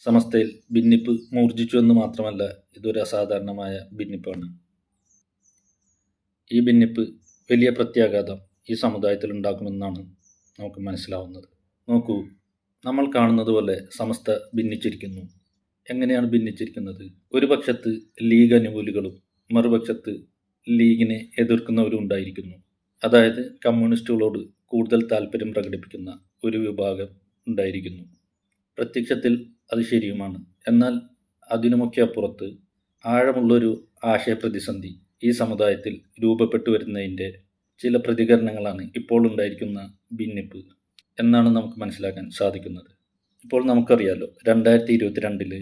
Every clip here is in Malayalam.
സമസ്തയിൽ ഭിന്നിപ്പ് മൂർജിച്ചു എന്ന് മാത്രമല്ല ഇതൊരു അസാധാരണമായ ഭിന്നിപ്പാണ്. ഈ ഭിന്നിപ്പ് വലിയ പ്രത്യാഘാതം ഈ സമുദായത്തിൽ ഉണ്ടാക്കുമെന്നാണ് നമുക്ക് മനസ്സിലാവുന്നത്. നോക്കൂ നമ്മൾ കാണുന്നത് പോലെ സമസ്ത ഭിന്നിച്ചിരിക്കുന്നു. എങ്ങനെയാണ് ഭിന്നിച്ചിരിക്കുന്നത്? ഒരു പക്ഷത്ത് ലീഗ് അനുകൂലികളും മറുപക്ഷത്ത് ലീഗിനെ എതിർക്കുന്നവരും ഉണ്ടായിരിക്കുന്നു. അതായത് കമ്മ്യൂണിസ്റ്റുകളോട് കൂടുതൽ താല്പര്യം പ്രകടിപ്പിക്കുന്ന ഒരു വിഭാഗം ഉണ്ടായിരിക്കുന്നു. പ്രത്യക്ഷത്തിൽ അത് ശരിയുമാണ്. എന്നാൽ അതിനുമൊക്കെ അപ്പുറത്ത് ആഴമുള്ളൊരു ആശയപ്രതിസന്ധി ഈ സമുദായത്തിൽ രൂപപ്പെട്ടു വരുന്നതിന്റെ ചില പ്രതികരണങ്ങളാണ് ഇപ്പോൾ ഉണ്ടായിരിക്കുന്ന ഭിന്നിപ്പ് എന്നാണ് നമുക്ക് മനസ്സിലാക്കാൻ സാധിക്കുന്നത്. ഇപ്പോൾ നമുക്കറിയാലോ രണ്ടായിരത്തി ഇരുപത്തിരണ്ടിൽ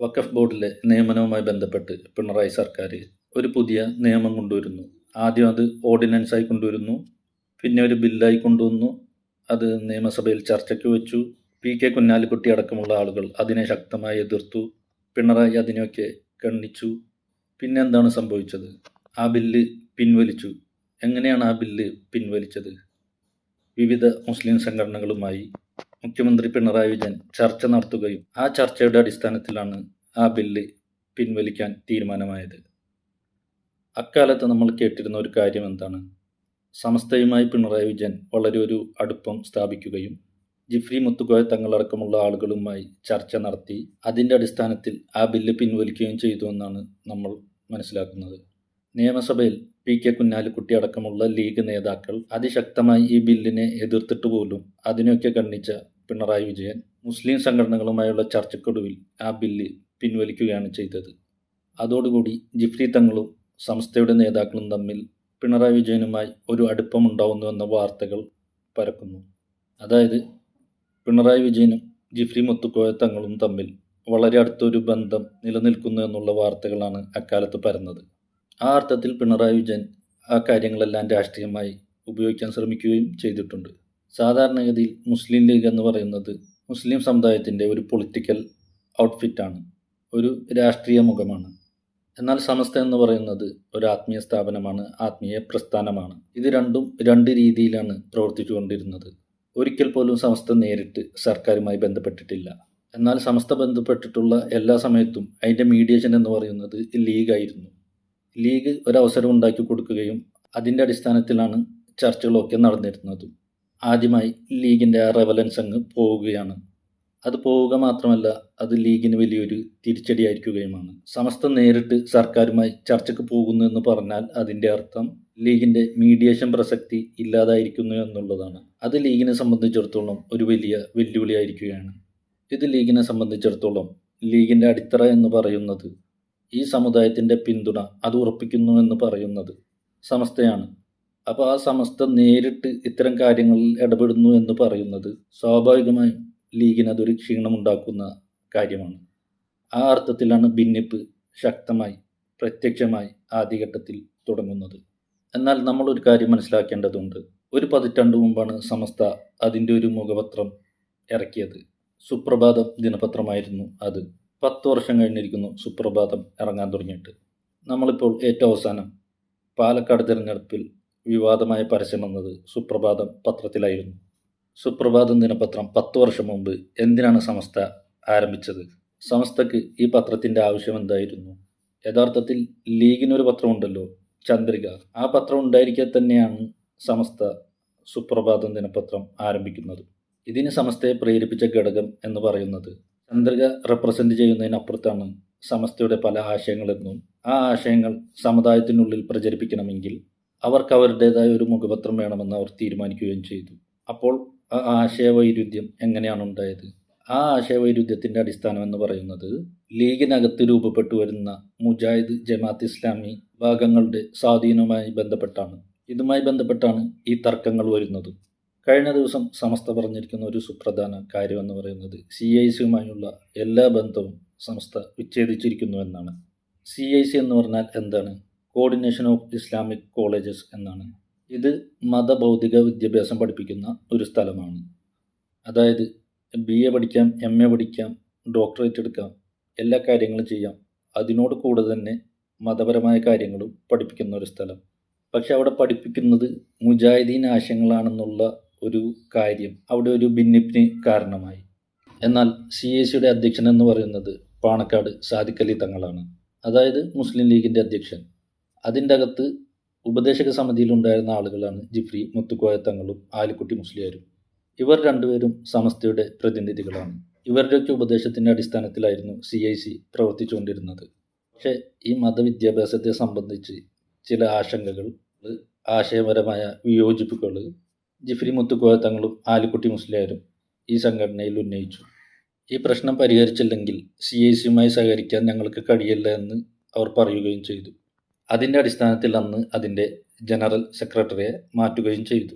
വഖഫ് ബോർഡിലെ നിയമനവുമായി ബന്ധപ്പെട്ട് പിണറായി സർക്കാർ ഒരു പുതിയ നിയമം കൊണ്ടുവരുന്നു. ആദ്യം അത് ഓർഡിനൻസായി കൊണ്ടുവരുന്നു പിന്നെ ഒരു ബില്ലായി കൊണ്ടുവന്നു അത് നിയമസഭയിൽ ചർച്ചയ്ക്ക് വെച്ചു പി കെ കുഞ്ഞാലിക്കുട്ടി അടക്കമുള്ള ആളുകൾ അതിനെ ശക്തമായി എതിർത്തു. പിണറായി അതിനെയൊക്കെ കണ്ണിച്ചു പിന്നെ എന്താണ് സംഭവിച്ചത്? ആ ബില്ല് പിൻവലിച്ചു. എങ്ങനെയാണ് ആ ബില്ല് പിൻവലിച്ചത്? വിവിധ മുസ്ലിം സംഘടനകളുമായി മുഖ്യമന്ത്രി പിണറായി വിജയൻ ചർച്ച നടത്തുകയും ആ ചർച്ചയുടെ അടിസ്ഥാനത്തിലാണ് ആ ബില്ല് പിൻവലിക്കാൻ തീരുമാനമായത്. അക്കാലത്ത് നമ്മൾ കേട്ടിരുന്ന ഒരു കാര്യം എന്താണ്? സമസ്തയുമായി പിണറായി വിജയൻ വളരെ ഒരു അടുപ്പം സ്ഥാപിക്കുകയും ജിഫ്രി മുത്തുകോയ തങ്ങളടക്കമുള്ള ആളുകളുമായി ചർച്ച നടത്തി അതിന്റെ അടിസ്ഥാനത്തിൽ ആ ബില്ല് പിൻവലിക്കുകയും ചെയ്തു എന്നാണ് നമ്മൾ മനസ്സിലാക്കുന്നത്. നിയമസഭയിൽ പി കെ കുഞ്ഞാലിക്കുട്ടി അടക്കമുള്ള ലീഗ് നേതാക്കൾ അതിശക്തമായി ഈ ബില്ലിനെ എതിർത്തിട്ട് പോലും അതിനെയൊക്കെ ഖണ്ഡിച്ച പിണറായി വിജയൻ മുസ്ലിം സംഘടനകളുമായുള്ള ചർച്ചക്കൊടുവിൽ ആ ബില്ല് പിൻവലിക്കുകയാണ് ചെയ്തത്. അതോടുകൂടി ജിഫ്രി തങ്ങളും സംസ്ഥയുടെ നേതാക്കളും തമ്മിൽ പിണറായി വിജയനുമായി ഒരു അടുപ്പമുണ്ടാവുന്നു എന്ന വാർത്തകൾ പരക്കുന്നു. അതായത് പിണറായി വിജയനും ജിഫ്രി മുത്തുക്കോയ തങ്ങളും തമ്മിൽ വളരെ അടുത്തൊരു ബന്ധം നിലനിൽക്കുന്നു എന്നുള്ള വാർത്തകളാണ് അക്കാലത്ത് പരന്നത്. ആ അർത്ഥത്തിൽ പിണറായി വിജയൻ ആ കാര്യങ്ങളെല്ലാം രാഷ്ട്രീയമായി ഉപയോഗിക്കാൻ ശ്രമിക്കുകയും ചെയ്തിട്ടുണ്ട്. സാധാരണഗതിയിൽ മുസ്ലിം ലീഗ് എന്ന് പറയുന്നത് മുസ്ലിം സമുദായത്തിന്റെ ഒരു പൊളിറ്റിക്കൽ ഔട്ട്ഫിറ്റാണ് ഒരു രാഷ്ട്രീയ മുഖമാണ്. എന്നാൽ സമസ്ത എന്ന് പറയുന്നത് ഒരു ആത്മീയ സ്ഥാപനമാണ് ആത്മീയ പ്രസ്ഥാനമാണ്. ഇത് രണ്ടും രണ്ട് രീതിയിലാണ് പ്രവർത്തിച്ചുകൊണ്ടിരുന്നത്. ഒരിക്കൽ പോലും സമസ്ത നേരിട്ട് സർക്കാരുമായി ബന്ധപ്പെട്ടിട്ടില്ല. എന്നാൽ സമസ്ത ബന്ധപ്പെട്ടിട്ടുള്ള എല്ലാ സമയത്തും അതിന്റെ മീഡിയേഷൻ എന്ന് പറയുന്നത് ലീഗായിരുന്നു ലീഗ് ഒരവസരം ഉണ്ടാക്കി കൊടുക്കുകയും അതിന്റെ അടിസ്ഥാനത്തിലാണ് ചർച്ചകളൊക്കെ നടന്നിരുന്നത്. ആദ്യമായി ലീഗിന്റെ ആ റെവലൻസ് അങ്ങ് പോവുകയാണ്. അത് പോവുക മാത്രമല്ല അത് ലീഗിന് വലിയൊരു തിരിച്ചടിയായിരിക്കുകയുമാണ്. സമസ്ത നേരിട്ട് സർക്കാരുമായി ചർച്ചയ്ക്ക് പോകുന്നു എന്ന് പറഞ്ഞാൽ അതിന്റെ അർത്ഥം ലീഗിന്റെ മീഡിയേഷൻ പ്രസക്തി ഇല്ലാതായിരിക്കുന്നു എന്നുള്ളതാണ്. അത് ലീഗിനെ സംബന്ധിച്ചിടത്തോളം ഒരു വലിയ വെല്ലുവിളിയായിരിക്കുകയാണ്. ഇത് ലീഗിനെ സംബന്ധിച്ചിടത്തോളം ലീഗിന്റെ അടിത്തറ എന്ന് പറയുന്നത് ഈ സമുദായത്തിന്റെ പിന്തുണ അത് ഉറപ്പിക്കുന്നു എന്ന് പറയുന്നത് സമസ്തയാണ്. അപ്പോൾ ആ സമസ്ത നേരിട്ട് ഇത്തരം കാര്യങ്ങളിൽ ഇടപെടുന്നു എന്ന് പറയുന്നത് സ്വാഭാവികമായും ലീഗിന് അതൊരു ക്ഷീണമുണ്ടാക്കുന്ന കാര്യമാണ്. ആ അർത്ഥത്തിലാണ് ഭിന്നിപ്പ് ശക്തമായി പ്രത്യക്ഷമായി ആദ്യഘട്ടത്തിൽ തുടങ്ങുന്നത്. എന്നാൽ നമ്മളൊരു കാര്യം മനസ്സിലാക്കേണ്ടതുണ്ട്. ഒരു പതിറ്റാണ്ട് മുമ്പാണ് സമസ്ത അതിന്റെ ഒരു മുഖപത്രം ഇറക്കിയത്. സുപ്രഭാതം ദിനപത്രമായിരുന്നു അത്. പത്ത് വർഷം കഴിഞ്ഞിരിക്കുന്നു സുപ്രഭാതം ഇറങ്ങാൻ തുടങ്ങിയിട്ട്. നമ്മളിപ്പോൾ ഏറ്റവും അവസാനം പാലക്കാട് തിരഞ്ഞെടുപ്പിൽ വിവാദമായ പരസ്യം വന്നത് സുപ്രഭാതം പത്രത്തിലായിരുന്നു. സുപ്രഭാതം ദിനപത്രം പത്ത് വർഷം മുമ്പ് എന്തിനാണ് സമസ്ത ആരംഭിച്ചത്? സമസ്തക്ക് ഈ പത്രത്തിന്റെ ആവശ്യം എന്തായിരുന്നു? യഥാർത്ഥത്തിൽ ലീഗിനൊരു പത്രമുണ്ടല്ലോ ചന്ദ്രിക. ആ പത്രം ഉണ്ടായിരിക്കെ തന്നെയാണ് സമസ്ത സുപ്രഭാതം ദിനപത്രം ആരംഭിക്കുന്നത്. ഇതിന് സമസ്തയെ പ്രേരിപ്പിച്ച ഘടകം എന്ന് പറയുന്നത് ചന്ദ്രിക റെപ്രസെന്റ് ചെയ്യുന്നതിനപ്പുറത്താണ് സമസ്തയുടെ പല ആശയങ്ങളെന്നും ആ ആശയങ്ങൾ സമുദായത്തിനുള്ളിൽ പ്രചരിപ്പിക്കണമെങ്കിൽ അവർക്ക് അവരുടേതായ ഒരു മുഖപത്രം വേണമെന്ന് അവർ തീരുമാനിക്കുകയും ചെയ്തു. അപ്പോൾ ആശയവൈരുദ്ധ്യം എങ്ങനെയാണ് ഉണ്ടായത്? ആ ആശയവൈരുദ്ധ്യത്തിന്റെ അടിസ്ഥാനം എന്ന് പറയുന്നത് ലീഗിനകത്ത് രൂപപ്പെട്ടു വരുന്ന മുജാഹിദ് ജമാത്ത് ഇസ്ലാമി ഭാഗങ്ങളുടെ സ്വാധീനവുമായി ബന്ധപ്പെട്ടാണ്. ഇതുമായി ബന്ധപ്പെട്ടാണ് ഈ തർക്കങ്ങൾ വരുന്നത്. കഴിഞ്ഞ ദിവസം സമസ്ത പറഞ്ഞിരിക്കുന്ന ഒരു സുപ്രധാന കാര്യം എന്ന് പറയുന്നത് സി ഐ സിയുമായുള്ള എല്ലാ ബന്ധവും സമസ്ത വിച്ഛേദിച്ചിരിക്കുന്നു എന്നാണ്. സി ഐ സി എന്ന് പറഞ്ഞാൽ എന്താണ്? കോർഡിനേഷൻ ഓഫ് ഇസ്ലാമിക് കോളേജസ് എന്നാണ്. ഇത് മതഭൗതിക വിദ്യാഭ്യാസം പഠിപ്പിക്കുന്ന ഒരു സ്ഥലമാണ്. അതായത് ബി എ പഠിക്കാം എം എ പഠിക്കാം ഡോക്ടറേറ്റ് എടുക്കാം എല്ലാ കാര്യങ്ങളും ചെയ്യാം. അതിനോട് കൂടെ തന്നെ മതപരമായ കാര്യങ്ങളും പഠിപ്പിക്കുന്ന ഒരു സ്ഥലം. പക്ഷെ അവിടെ പഠിപ്പിക്കുന്നത് മുജാഹിദീൻ ആശയങ്ങളാണെന്നുള്ള ഒരു കാര്യം അവിടെ ഒരു ഭിന്നിപ്പിന് കാരണമായി. എന്നാൽ സി എ സിയുടെ അധ്യക്ഷൻ എന്ന് പറയുന്നത് പാണക്കാട് സാദിഖലി തങ്ങളാണ്. അതായത് മുസ്ലിം ലീഗിന്റെ അധ്യക്ഷൻ. അതിന്റെ അകത്ത് ഉപദേശക സമിതിയിലുണ്ടായിരുന്ന ആളുകളാണ് ജിഫ്രി മുത്തുക്കോയ തങ്ങളും ആലിക്കുട്ടി മുസ്ലിയാരും. ഇവർ രണ്ടുപേരും സമസ്തയുടെ പ്രതിനിധികളാണ്. ഇവരുടെയൊക്കെ ഉപദേശത്തിന്റെ അടിസ്ഥാനത്തിലായിരുന്നു സി ഐ സി പ്രവർത്തിച്ചുകൊണ്ടിരുന്നത്. പക്ഷേ ഈ മതവിദ്യാഭ്യാസത്തെ സംബന്ധിച്ച് ചില ആശങ്കകൾ ആശയപരമായ വിയോജിപ്പുകൾ ജിഫ്രി മുത്തുക്കോയ തങ്ങളും ആലിക്കുട്ടി മുസ്ലിയാരും ഈ സംഘടനയിൽ ഉന്നയിച്ചു. ഈ പ്രശ്നം പരിഹരിച്ചില്ലെങ്കിൽ സി ഐ സിയുമായി സഹകരിക്കാൻ ഞങ്ങൾക്ക് കഴിയില്ല എന്ന് അവർ പറയുകയും ചെയ്തു. അതിന്റെ അടിസ്ഥാനത്തിൽ അന്ന് അതിന്റെ ജനറൽ സെക്രട്ടറിയെ മാറ്റുകയും ചെയ്തു.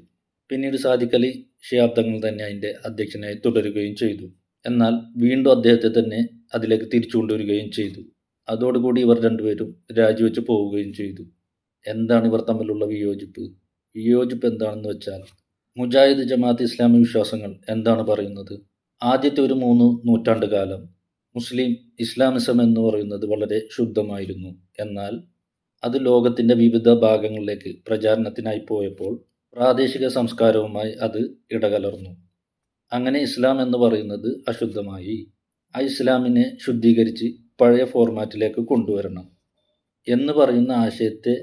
പിന്നീട് സാദിഖലി ശിഹാബ്ദങ്ങൾ തന്നെ അതിന്റെ അധ്യക്ഷനായി തുടരുകയും ചെയ്തു. എന്നാൽ വീണ്ടും അദ്ദേഹത്തെ തന്നെ അതിലേക്ക് തിരിച്ചു കൊണ്ടുവരികയും ചെയ്തു. അതോടുകൂടി ഇവർ രണ്ടുപേരും രാജിവെച്ച് പോവുകയും ചെയ്തു. എന്താണ് ഇവർ തമ്മിലുള്ള വിയോജിപ്പ്? വിയോജിപ്പ് എന്താണെന്ന് വെച്ചാൽ മുജാഹിദ് ജമാഅത്ത് ഇസ്ലാമി വിശ്വാസങ്ങൾ എന്താണ് പറയുന്നത്? ആദ്യത്തെ ഒരു മൂന്ന് നൂറ്റാണ്ട് കാലം മുസ്ലിം ഇസ്ലാമിസം എന്ന് പറയുന്നത് വളരെ ശുദ്ധമായിരുന്നു. എന്നാൽ അത് ലോകത്തിന്റെ വിവിധ ഭാഗങ്ങളിലേക്ക് പ്രചാരണത്തിനായി പോയപ്പോൾ പ്രാദേശിക സംസ്കാരവുമായി അത് ഇടകലർന്നു. അങ്ങനെ ഇസ്ലാം എന്ന് പറയുന്നത് അശുദ്ധമായി. ആ ഇസ്ലാമിനെ ശുദ്ധീകരിച്ച് പഴയ ഫോർമാറ്റിലേക്ക് കൊണ്ടുവരണം എന്ന് പറയുന്ന ആശയത്തെ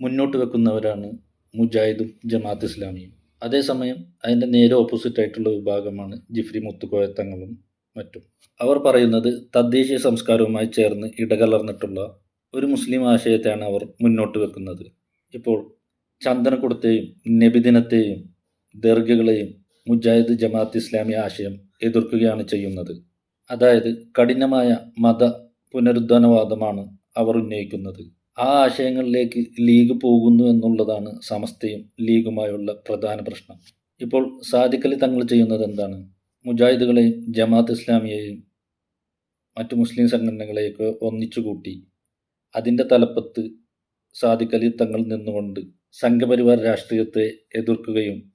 മുന്നോട്ട് വെക്കുന്നവരാണ് മുജാഹിദും ജമാഅത്ത് ഇസ്ലാമിയും. അതേസമയം അതിന്റെ നേരെ ഓപ്പോസിറ്റ് ആയിട്ടുള്ള വിഭാഗമാണ് ജിഫ്രി മുത്തുകോയത്തങ്ങളും മറ്റും. അവർ പറയുന്നത് തദ്ദേശീയ സംസ്കാരവുമായി ചേർന്ന് ഇടകലർന്നിട്ടുള്ള ഒരു മുസ്ലിം ആശയത്തെയാണ് അവർ മുന്നോട്ട് വെക്കുന്നത്. ഇപ്പോൾ ചന്ദനക്കുടത്തെയും നബിദിനത്തെയും ദർഗകളെയും മുജാഹിദ് ജമാഅത്ത് ഇസ്ലാമി ആശയം എതിർക്കുകയാണ് ചെയ്യുന്നത്. അതായത് കഠിനമായ മത പുനരുദ്ധാനവാദമാണ് അവർ ഉന്നയിക്കുന്നത്. ആ ആശയങ്ങളിലേക്ക് ലീഗ് പോകുന്നു എന്നുള്ളതാണ് സമസ്തയും ലീഗുമായുള്ള പ്രധാന പ്രശ്നം. ഇപ്പോൾ സാദിഖലി തങ്ങൾ ചെയ്യുന്നത് എന്താണ്? മുജാഹിദുകളെയും ജമാഅത്ത് ഇസ്ലാമിയെയും മറ്റു മുസ്ലിം സംഘടനകളെയൊക്കെ ഒന്നിച്ചുകൂട്ടി അതിന്റെ തലപ്പത്ത് സാദിഖലി തങ്ങൾ നിന്നുകൊണ്ട് സംഘപരിവാർ രാഷ്ട്രീയത്തെ എതിർക്കുകയും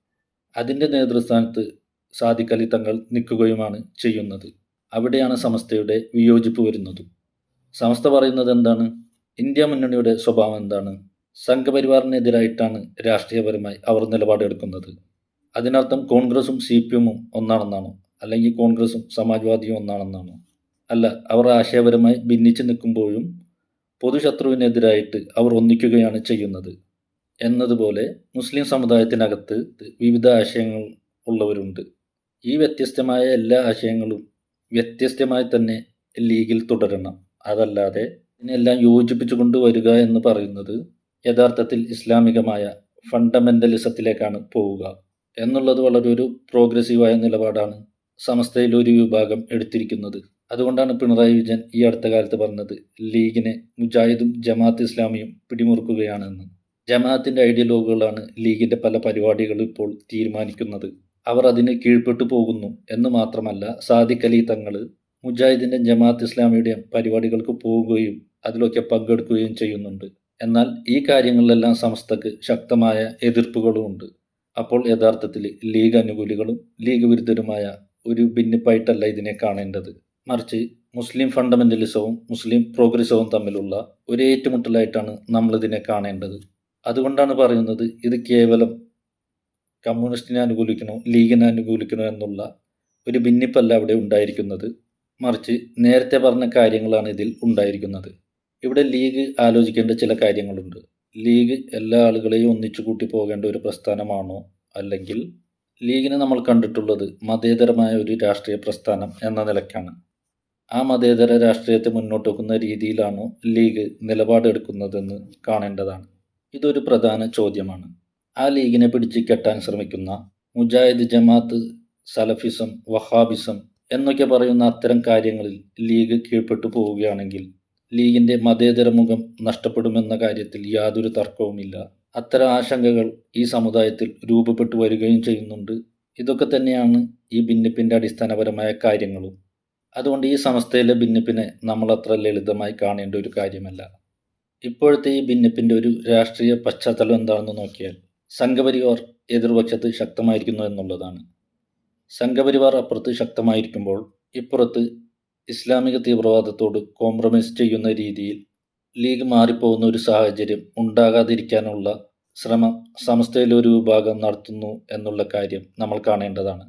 അതിന്റെ നേതൃസ്ഥാനത്ത് സാദിഖലി തങ്ങൾ നിൽക്കുകയുമാണ് ചെയ്യുന്നത്. അവിടെയാണ് സമസ്തയുടെ വിയോജിപ്പ് വരുന്നതും. സമസ്ത പറയുന്നത് എന്താണ്? ഇന്ത്യ മുന്നണിയുടെ സ്വഭാവം എന്താണ്? സംഘപരിവാറിനെതിരായിട്ടാണ് രാഷ്ട്രീയപരമായി അവർ നിലപാടെടുക്കുന്നത്. അതിനർത്ഥം കോൺഗ്രസും സി പി എമ്മും ഒന്നാണെന്നാണോ? അല്ലെങ്കിൽ കോൺഗ്രസും സമാജ്വാദിയും ഒന്നാണെന്നാണോ? അല്ല അവർ ആശയപരമായി ഭിന്നിച്ച് നിൽക്കുമ്പോഴും പൊതുശത്രുവിനെതിരായിട്ട് അവർ ഒന്നിക്കുകയാണ് ചെയ്യുന്നത്. എന്നതുപോലെ മുസ്ലിം സമുദായത്തിനകത്ത് വിവിധ ആശയങ്ങൾ ഉള്ളവരുണ്ട്. ഈ വ്യത്യസ്തമായ എല്ലാ ആശയങ്ങളും വ്യത്യസ്തമായി തന്നെ ലീഗിൽ തുടരണം. അതല്ലാതെ ഇതിനെല്ലാം യോജിപ്പിച്ചു കൊണ്ടുവരിക എന്ന് പറയുന്നത് യഥാർത്ഥത്തിൽ ഇസ്ലാമികമായ ഫണ്ടമെന്റലിസത്തിലേക്കാണ് പോവുക. എന്നുള്ളത് വളരെ ഒരു പ്രോഗ്രസീവായ നിലപാടാണ് സമസ്തയിൽ ഒരു വിഭാഗം എടുത്തിരിക്കുന്നത്. അതുകൊണ്ടാണ് പിണറായി വിജയൻ ഈ അടുത്ത കാലത്ത് പറഞ്ഞത് ലീഗിനെ മുജാഹിദും ജമാഅത്ത് ഇസ്ലാമിയും പിടിമുറുക്കുകയാണെന്ന്. ജമാഅത്തിന്റെ ഐഡിയലോഗുകളാണ് ലീഗിന്റെ പല പരിപാടികളും ഇപ്പോൾ തീരുമാനിക്കുന്നത്. അവർ അതിന് കീഴ്പ്പെട്ടു പോകുന്നു എന്ന് മാത്രമല്ല സാദിഖ് അലി തങ്ങൾ മുജാഹിദിന്റെ ജമാഅത്ത് ഇസ്ലാമിയുടെ പരിപാടികൾക്ക് പോവുകയും അതിലൊക്കെ പങ്കെടുക്കുകയും ചെയ്യുന്നുണ്ട്. എന്നാൽ ഈ കാര്യങ്ങളിലെല്ലാം സംസ്ഥക്ക് ശക്തമായ എതിർപ്പുകളുമുണ്ട് അപ്പോൾ യഥാർത്ഥത്തിൽ ലീഗ് അനുകൂലികളും ലീഗ് വിരുദ്ധരുമായ ഒരു ഭിന്നിപ്പായിട്ടല്ല ഇതിനെ കാണേണ്ടത്. മറിച്ച് മുസ്ലിം ഫണ്ടമെന്റലിസവും മുസ്ലിം പ്രോഗ്രസവും തമ്മിലുള്ള ഒരു ഏറ്റുമുട്ടലായിട്ടാണ് നമ്മളിതിനെ കാണേണ്ടത്. അതുകൊണ്ടാണ് പറയുന്നത് ഇത് കേവലം കമ്മ്യൂണിസ്റ്റിനെ അനുകൂലിക്കണോ ലീഗിനെ അനുകൂലിക്കണോ എന്നുള്ള ഒരു ഭിന്നിപ്പല്ല അവിടെ ഉണ്ടായിരിക്കുന്നത്. മറിച്ച് നേരത്തെ പറഞ്ഞ കാര്യങ്ങളാണ് ഇതിൽ ഉണ്ടായിരിക്കുന്നത്. ഇവിടെ ലീഗ് ആലോചിക്കേണ്ട ചില കാര്യങ്ങളുണ്ട്. ലീഗ് എല്ലാ ആളുകളെയും ഒന്നിച്ചു കൂട്ടി പോകേണ്ട ഒരു പ്രസ്ഥാനമാണോ? അല്ലെങ്കിൽ ലീഗിനെ നമ്മൾ കണ്ടിട്ടുള്ളത് മതേതരമായ ഒരു രാഷ്ട്രീയ പ്രസ്ഥാനം എന്ന നിലയ്ക്കാണ്. ആ മതേതര രാഷ്ട്രീയത്തെ മുന്നോട്ട് വെക്കുന്ന രീതിയിലാണോ ലീഗ് നിലപാടെടുക്കുന്നതെന്ന് കാണേണ്ടതാണ്. ഇതൊരു പ്രധാന ചോദ്യമാണ്. ആ ലീഗിനെ പിടിച്ച് കെട്ടാൻ ശ്രമിക്കുന്ന മുജാഹിദ് ജമാഅത്ത് സലഫിസം വഹാബിസം എന്നൊക്കെ പറയുന്ന അത്തരം കാര്യങ്ങളിൽ ലീഗ് കീഴ്പ്പെട്ടു പോവുകയാണെങ്കിൽ ലീഗിന്റെ മതേതര മുഖം നഷ്ടപ്പെടുമെന്ന കാര്യത്തിൽ യാതൊരു തർക്കവുമില്ല. അത്തരം ആശങ്കകൾ ഈ സമുദായത്തിൽ രൂപപ്പെട്ടു വരികയും ചെയ്യുന്നുണ്ട്. ഇതൊക്കെ തന്നെയാണ് ഈ ഭിന്നിപ്പിന്റെ അടിസ്ഥാനപരമായ കാര്യങ്ങളും. അതുകൊണ്ട് ഈ സമസ്തയിലെ ഭിന്നിപ്പിനെ നമ്മൾ അത്ര ലളിതമായി കാണേണ്ട ഒരു കാര്യമല്ല. ഇപ്പോഴത്തെ ഈ ഭിന്നിപ്പിന്റെ ഒരു രാഷ്ട്രീയ പശ്ചാത്തലം എന്താണെന്ന് നോക്കിയാൽ സംഘപരിവാർ എതിർപക്ഷത്ത് ശക്തമായിരിക്കുന്നു എന്നുള്ളതാണ്. സംഘപരിവാർ അപ്പുറത്ത് ശക്തമായിരിക്കുമ്പോൾ ഇപ്പുറത്ത് ഇസ്ലാമിക തീവ്രവാദത്തോട് കോംപ്രമൈസ് ചെയ്യുന്ന രീതിയിൽ ലീഗ് മാറിപ്പോകുന്ന ഒരു സാഹചര്യം ഉണ്ടാകാതിരിക്കാനുള്ള ശ്രമം സമസ്തയിലെ ഒരു വിഭാഗം നടത്തുന്നു എന്നുള്ള കാര്യം നമ്മൾ കാണേണ്ടതാണ്.